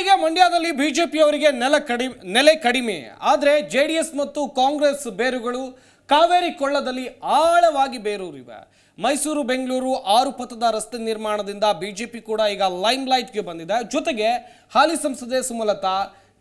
ಮೊದಲಿಗೆ ಮಂಡ್ಯದಲ್ಲಿ ಬಿಜೆಪಿಯವರಿಗೆ ನೆಲ ಕಡಿಮೆ ನೆಲೆ ಕಡಿಮೆ. ಆದರೆ ಜೆ ಮತ್ತು ಕಾಂಗ್ರೆಸ್ ಬೇರುಗಳು ಕಾವೇರಿ ಕೊಳ್ಳದಲ್ಲಿ ಆಳವಾಗಿ ಬೇರೂರಿವೆ. ಮೈಸೂರು, ಬೆಂಗಳೂರು ಆರು ಪಥದ ರಸ್ತೆ ನಿರ್ಮಾಣದಿಂದ ಬಿಜೆಪಿ ಕೂಡ ಈಗ ಲೈಮ್ ಲೈಟ್ಗೆ ಬಂದಿದೆ. ಜೊತೆಗೆ ಹಾಲಿ ಸಂಸದೆ ಸುಮಲತಾ,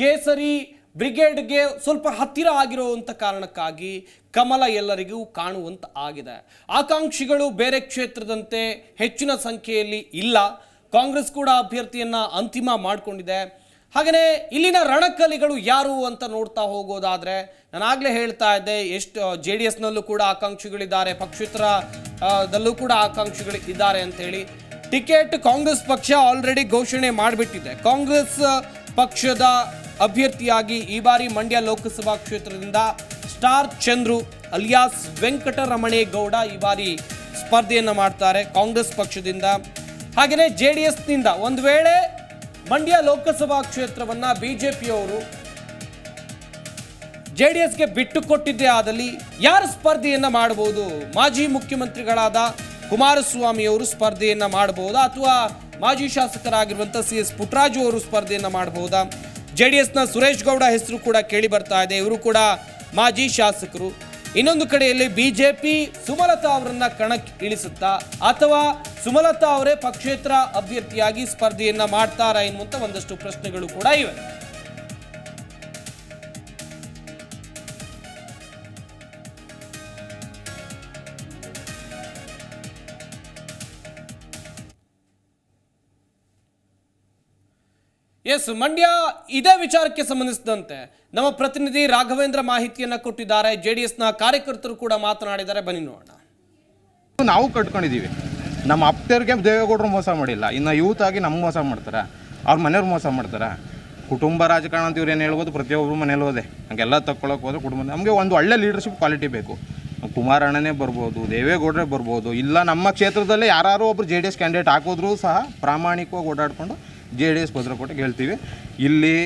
ಕೇಸರಿ ಬ್ರಿಗೇಡ್ಗೆ ಸ್ವಲ್ಪ ಹತ್ತಿರ ಆಗಿರುವಂಥ ಕಾರಣಕ್ಕಾಗಿ ಕಮಲ ಎಲ್ಲರಿಗೂ ಕಾಣುವಂತ ಆಗಿದೆ ಆಕಾಂಕ್ಷಿಗಳು ಬೇರೆ ಕ್ಷೇತ್ರದಂತೆ ಹೆಚ್ಚಿನ ಸಂಖ್ಯೆಯಲ್ಲಿ ಇಲ್ಲ. ಕಾಂಗ್ರೆಸ್ ಕೂಡ ಅಭ್ಯರ್ಥಿಯನ್ನ ಅಂತಿಮ ಮಾಡಿಕೊಂಡಿದೆ. ಹಾಗೆಯೇ ಇಲ್ಲಿನ ರಣಕಲಿಗಳು ಯಾರು ಅಂತ ನೋಡ್ತಾ ಹೋಗೋದಾದ್ರೆ ನಾನು ಆಗ್ಲೇ ಹೇಳ್ತಾ ಇದ್ದೆ, ಎಷ್ಟು ಜೆ ಡಿ ಎಸ್ನಲ್ಲೂ ಕೂಡ ಆಕಾಂಕ್ಷಿಗಳಿದ್ದಾರೆ ಪಕ್ಷೇತರ ದಲ್ಲೂ ಕೂಡ ಆಕಾಂಕ್ಷಿಗಳು ಇದ್ದಾರೆ ಅಂತ ಹೇಳಿ ಟಿಕೆಟ್ ಕಾಂಗ್ರೆಸ್ ಪಕ್ಷ ಆಲ್ರೆಡಿ ಘೋಷಣೆ ಮಾಡಿಬಿಟ್ಟಿದೆ. ಕಾಂಗ್ರೆಸ್ ಪಕ್ಷದ ಅಭ್ಯರ್ಥಿಯಾಗಿ ಈ ಬಾರಿ ಮಂಡ್ಯ ಲೋಕಸಭಾ ಕ್ಷೇತ್ರದಿಂದ ಸ್ಟಾರ್ ಚಂದ್ರು ಅಲಿಯಾಸ್ ವೆಂಕಟರಮಣೇಗೌಡ ಈ ಬಾರಿ ಸ್ಪರ್ಧೆಯನ್ನು ಮಾಡ್ತಾರೆ ಕಾಂಗ್ರೆಸ್ ಪಕ್ಷದಿಂದ. ಹಾಗೆಯೇ ಜೆ ಡಿ ಎಸ್ನಿಂದ ಒಂದು ವೇಳೆ ಮಂಡ್ಯ ಲೋಕಸಭಾ ಕ್ಷೇತ್ರವನ್ನು ಬಿ ಜೆ ಪಿಯವರು ಜೆ ಡಿ ಎಸ್ಗೆ ಬಿಟ್ಟು ಕೊಟ್ಟಿದ್ದೇ ಆದಲ್ಲಿ ಯಾರು ಸ್ಪರ್ಧೆಯನ್ನು ಮಾಡಬಹುದು? ಮಾಜಿ ಮುಖ್ಯಮಂತ್ರಿಗಳಾದ ಕುಮಾರಸ್ವಾಮಿಯವರು ಸ್ಪರ್ಧೆಯನ್ನು ಮಾಡಬಹುದಾ? ಅಥವಾ ಮಾಜಿ ಶಾಸಕರಾಗಿರುವಂಥ ಸಿ ಎಸ್ ಪುಟ್ರಾಜು ಅವರು ಸ್ಪರ್ಧೆಯನ್ನು ಮಾಡಬಹುದಾ? ಜೆ ಡಿ ಎಸ್ನ ಸುರೇಶ್ ಗೌಡ ಹೆಸರು ಕೂಡ ಕೇಳಿ ಬರ್ತಾ ಇದೆ. ಇವರು ಕೂಡ ಮಾಜಿ ಶಾಸಕರು. ಇನ್ನೊಂದು ಕಡೆಯಲ್ಲಿ ಬಿ ಜೆ ಪಿ ಸುಮಲತಾ ಅವರನ್ನು ಕಣಕ್ಕೆ ಇಳಿಸುತ್ತಾ ಅಥವಾ ಸುಮಲತಾ ಅವರೇ ಪಕ್ಷೇತರ ಅಭ್ಯರ್ಥಿಯಾಗಿ ಸ್ಪರ್ಧೆಯನ್ನ ಮಾಡ್ತಾರಾ ಎನ್ನುವಂತ ಒಂದಷ್ಟು ಪ್ರಶ್ನೆಗಳು ಕೂಡ ಇವೆ. ಎಸ್, ಮಂಡ್ಯ ಇದೇ ವಿಚಾರಕ್ಕೆ ಸಂಬಂಧಿಸಿದಂತೆ ನಮ್ಮ ಪ್ರತಿನಿಧಿ ರಾಘವೇಂದ್ರ ಮಾಹಿತಿಯನ್ನ ಕೊಟ್ಟಿದ್ದಾರೆ. ಜೆಡಿಎಸ್ನ ಕಾರ್ಯಕರ್ತರು ಕೂಡ ಮಾತನಾಡಿದ್ದಾರೆ. ಬನ್ನಿ ನೋಡೋಣ. ನಾವು ಕಟ್ಕೊಂಡಿದ್ದೀವಿ. ನಮ್ಮ ಅಪ್ಪರಿಗೆ ದೇವೇಗೌಡರು ಮೋಸ ಮಾಡಿಲ್ಲ. ಇನ್ನು ಯೂತ್ ಆಗಿ ನಮ್ಮ ಮೋಸ ಮಾಡ್ತಾರೆ. ಅವ್ರ ಮನೆಯವ್ರು ಮೋಸ ಮಾಡ್ತಾರೆ. ಕುಟುಂಬ ರಾಜಕಾರಣ ಅಂತ ಇವ್ರು ಏನು ಹೇಳ್ಬೋದು ಪ್ರತಿಯೊಬ್ಬರು ಮನೇಲಿ ಹೋದೆ. ಹಂಗೆಲ್ಲ ತಕ್ಕೊಳಕ್ಕೆ ಹೋದ್ರೆ ಕುಟುಂಬ ನಮಗೆ ಒಂದು ಒಳ್ಳೆ ಲೀಡರ್ಶಿಪ್ ಕ್ವಾಲಿಟಿ ಬೇಕು. ಕುಮಾರಣ್ಣನೇ ಬರ್ಬೋದು, ದೇವೇಗೌಡರೇ ಬರ್ಬೋದು, ಇಲ್ಲ ನಮ್ಮ ಕ್ಷೇತ್ರದಲ್ಲೇ ಯಾರು ಒಬ್ಬರು ಜೆ ಡಿ ಎಸ್ ಕ್ಯಾಂಡಿಡೇಟ್ ಹಾಕಿದ್ರೂ ಸಹ ಪ್ರಾಮಾಣಿಕವಾಗಿ ಓಡಾಡಿಕೊಂಡು ಜೆ ಡಿ ಎಸ್ ಭದ್ರಕೋಟೆ ಹೇಳ್ತೀವಿ. ಇಲ್ಲಿ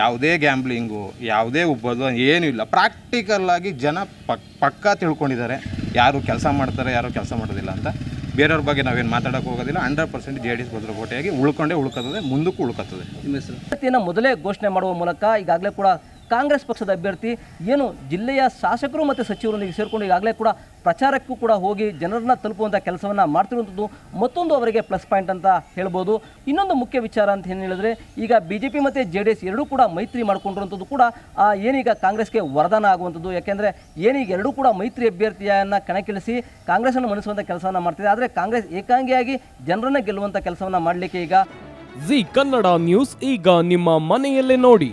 ಯಾವುದೇ ಗ್ಯಾಂಬ್ಲಿಂಗು ಯಾವುದೇ ಉಬ್ಬದು ಏನೂ ಇಲ್ಲ. ಪ್ರಾಕ್ಟಿಕಲ್ಲಾಗಿ ಜನ ಪಕ್, ಪಕ್ಕಾ ತಿಳ್ಕೊಂಡಿದ್ದಾರೆ. ಯಾರು ಕೆಲಸ ಮಾಡ್ತಾರೆ, ಯಾರು ಕೆಲಸ ಮಾಡೋದಿಲ್ಲ ಅಂತ. ಬೇರೆಯವ್ರ ಬಗ್ಗೆ ನಾವೇನು ಮಾತಾಡೋಕೆ ಹೋಗೋದಿಲ್ಲ hundred percent J D S ಭದ್ರಕೋಟೆಯಾಗಿ ಉಳ್ಕೊಂಡೇ ಉಳ್ಕೊತದೆ ಮುಂದಕ್ಕೂ ಉಳ್ಕೊತದೆ ಅಭ್ಯರ್ಥಿಯನ್ನು ಮೊದಲೇ ಘೋಷಣೆ ಮಾಡುವ ಮೂಲಕ ಈಗಾಗಲೇ ಕೂಡ ಕಾಂಗ್ರೆಸ್ ಪಕ್ಷದ ಅಭ್ಯರ್ಥಿ, ಏನು ಜಿಲ್ಲೆಯ ಶಾಸಕರು ಮತ್ತು ಸಚಿವರೊಂದಿಗೆ ಸೇರಿಕೊಂಡು ಈಗಾಗಲೇ ಕೂಡ ಪ್ರಚಾರಕ್ಕೂ ಕೂಡ ಹೋಗಿ ಜನರನ್ನ ತಲುಪುವಂಥ ಕೆಲಸವನ್ನು ಮಾಡ್ತಿರುವಂಥದ್ದು ಮತ್ತೊಂದು ಅವರಿಗೆ ಪ್ಲಸ್ ಪಾಯಿಂಟ್ ಅಂತ ಹೇಳ್ಬೋದು. ಇನ್ನೊಂದು ಮುಖ್ಯ ವಿಚಾರ ಅಂತ ಏನು ಹೇಳಿದ್ರೆ, ಈಗ ಬಿ ಜೆ ಪಿ ಮತ್ತು ಜೆ ಡಿ ಎಸ್ ಎರಡೂ ಕೂಡ ಮೈತ್ರಿ ಮಾಡಿಕೊಂಡಿರುವಂಥದ್ದು ಕೂಡ ಏನೀಗ ಕಾಂಗ್ರೆಸ್ಗೆ ವರದಾನ ಆಗುವಂಥದ್ದು, ಯಾಕೆಂದರೆ ಏನೀಗ ಎರಡೂ ಕೂಡ ಮೈತ್ರಿ ಅಭ್ಯರ್ಥಿಯನ್ನು ಕಣಕ್ಕಿಳಿಸಿ ಕಾಂಗ್ರೆಸ್ಸನ್ನು ಮಣಿಸುವಂಥ ಕೆಲಸವನ್ನು ಮಾಡ್ತಿದೆ. ಆದರೆ ಕಾಂಗ್ರೆಸ್ ಏಕಾಂಗಿಯಾಗಿ ಜನರನ್ನು ಗೆಲ್ಲುವಂಥ ಕೆಲಸವನ್ನು ಮಾಡಲಿಕ್ಕೆ ಈಗ ಜಿ ಕನ್ನಡ ನ್ಯೂಸ್ ಈಗ ನಿಮ್ಮ ಮನೆಯಲ್ಲೇ ನೋಡಿ.